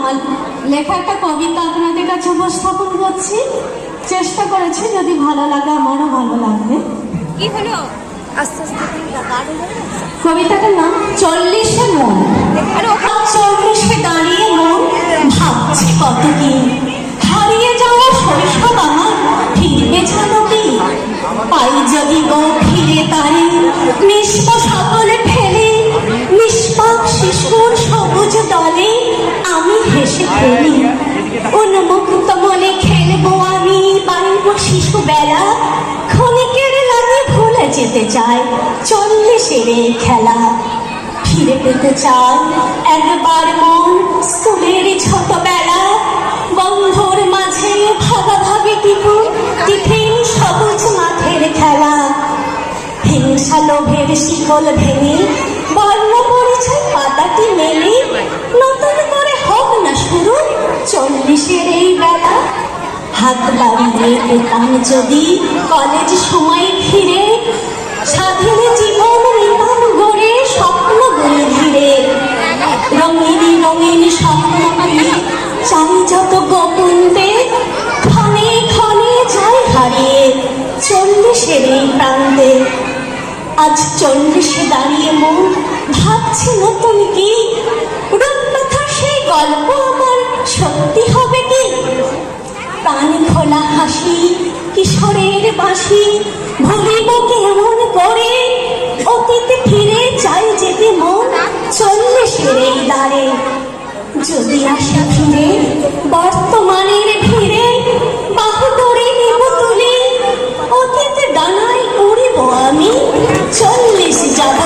আমার লেখা একটা কবিতা আপনাদের কাছে উপস্থাপন করছি। চেষ্টা করেছি যদি ভালো লাগে আমারও ভালো লাগবে। কি হলো? কবিতাটার নাম চল্লিশে মন। চল্লিশে দাঁড়িয়ে মন ভাবছে কত কি উন্মুক্ত মনে খেলব আমি বাড়িব শিশু বেলা ক্ষণিকের লাগে যেতে চাই চল্লিশের এই খেলা। ফিরে পেতে চাই একবার মন স্কুলের ছোটবেলা। বন্ধুর মাঝে ভাগাভাগি টিফুন টিফিন সবুজ মাঠের খেলা। হিংসা লোভের শিকল ভেঙে বর্ণ পরিচয় পাতাটি মেলে হাত বাড়িয়ে পেতাম যদি কলেজ সময় ফিরে, স্বাধীন জীবন নিতাম গড়ে স্বপ্নগুলি ঘিরে রঙিন রঙিন স্বপ্নগুলি চাই যত গোপন ক্ষণে ক্ষণে হারিয়ে, চল্লিশের এই প্রান্তে। আজ চল্লিশে দাঁড়িয়ে মন ভাবছি নতুন কি রূপকথা সেই গল্প আমার সত্যি প্রাণ খোলা হাসি, কিশোরের বাঁশি। ভুলিব কেমন করে? অতীতে ফিরে চাই যেতে মন চল্লিশের এই দ্বারে। যদি আসে ফিরে, বর্তমানের ভিড়ে বাহু ধরে নেব তুলে, অতীতে ডানায় উড়িব আমি, চল্লিশ যাব